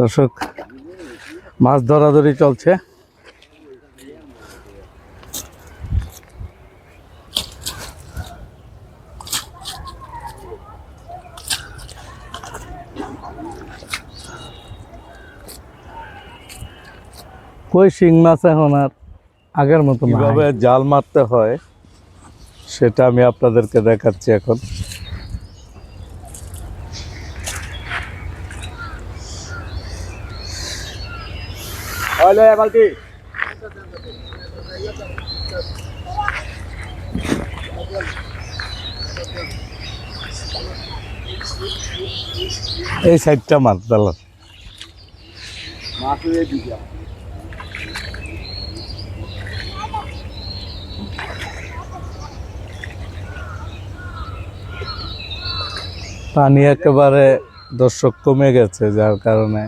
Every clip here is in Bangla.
দর্শক, মাছ ধরাধরি চলছে। কই শিং মাছ এখন আর আগের মতো কীভাবে জাল মারতে হয়, সেটা আমি আপনাদেরকে দেখাচ্ছি এখন। এই সাইডটা মাছ দালার পানি একেবারে দর্শক কমে গেছে যার কারণে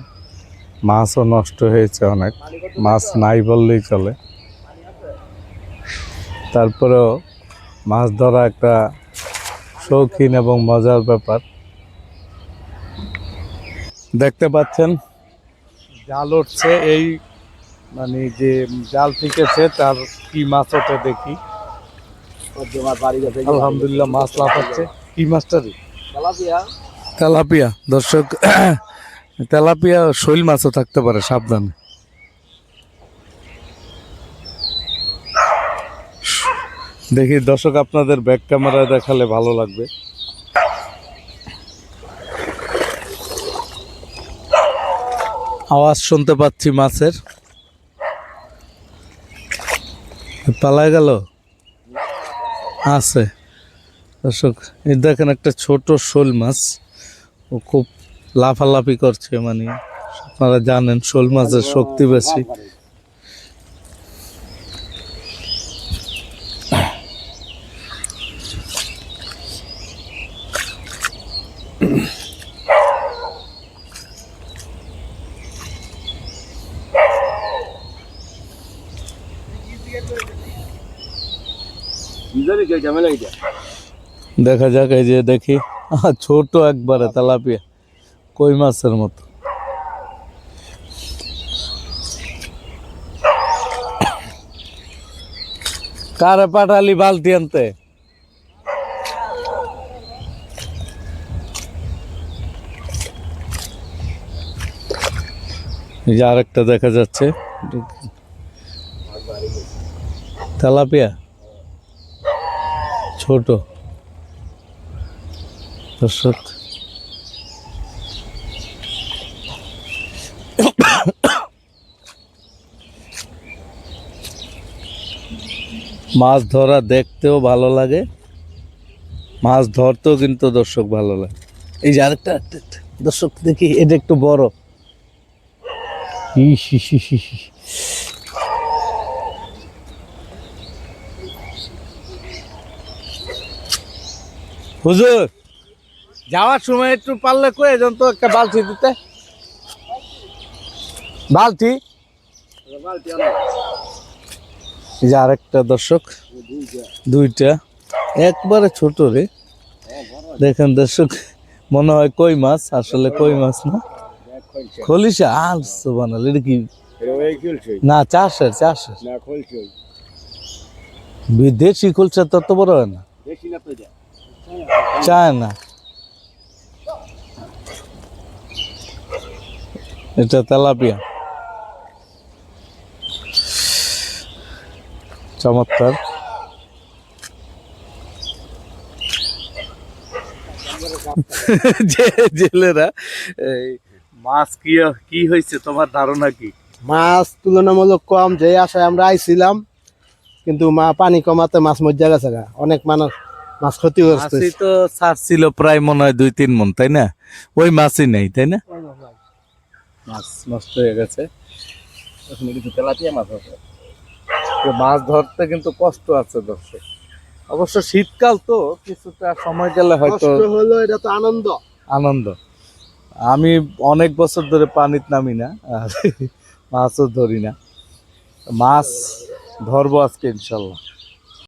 মাছও নষ্ট হয়েছে অনেক। মাছ নাই বললেই চলে। তারপরেও মাছ ধরা একটা শৌখিন এবং মজার ব্যাপার। দেখতে পাচ্ছেন, জাল উঠছে এই মানে যে জাল ঠিকেছে তার কি মাছ ওঠে দেখি। আলহামদুলিল্লাহ মাছ লাফাচ্ছে। কি মাছটা তেলাপিয়া। দর্শক তেলাপিয়া শৈল মাছও থাকতে পারে, সাবধানে। দেখি দর্শক, আপনাদের ব্যাক ক্যামেরায় দেখালে ভালো লাগবে। আওয়াজ শুনতে পাচ্ছি মাছের। পালায় গেল? আছে। দর্শক, এই দেখেন একটা ছোট শোল মাছ। ও খুব লাফালাফি করছে মানে আপনারা জানেন শোল মাছের শক্তি বেশি। দেখা যাক এই যে দেখি ছোট একবারে তেলাপিয়া। কই মাছের মতো? কারে পাঠালি বালতি আনতে? যে আরেকটা দেখা যাচ্ছে। তেলাপিয়া? ছোট। দর্শক মাছ ধরা দেখতেও ভালো লাগে। মাছ ধরতেও কিন্তু দর্শক ভালো লাগে। এই যে আরেকটা। দর্শক দেখি, এটা একটু বড়। হুজুর, যাওয়ার সময় একটু পারলে কয়ে যান তো একটা বালতি দিতে? বালতি? যে আরেকটা দর্শক, দুইটা, একবারে ছোট রে। দেখেন দর্শক, মনে হয় কই মাছ? আসলে কই মাছ না? খলিশা আর বানাল এটা কি? না, চাষের চাষের। বিদেশি খুলছে তত বড় হয় না। চায় না। এটা তেলাপিয়া। চমৎকার। যে জেলেরা মাছ কি কি হয়েছে? তোমার ধারণা কি? মাছ তুলনামূলক কম যে আশায় আমরা আইছিলাম কিন্তু মা পানি কমাতে মাছ মজ্জা গেছে গা। অনেক মানুষ মাছ ক্ষতিগ্রস্ত। তো ছাড়ছিল প্রায় মনে হয় দুই তিন মন তাই না? ওই মাছই নেই তাই না? মাছ নষ্ট হয়ে গেছে। এখন কিছু তেলাপিয়া মাছ আছে তো মাছ ধরতে কিন্তু কষ্ট আছে দর্শক। অবশ্য শীতকাল তো কিছুটা সময় গেলে হয়তো হলো এটা তো আনন্দ। আনন্দ। আমি অনেক বছর ধরে পানিত নামি না মাছও ধরি না। মাছ ধরবো আজকে ইনশাল্লাহ।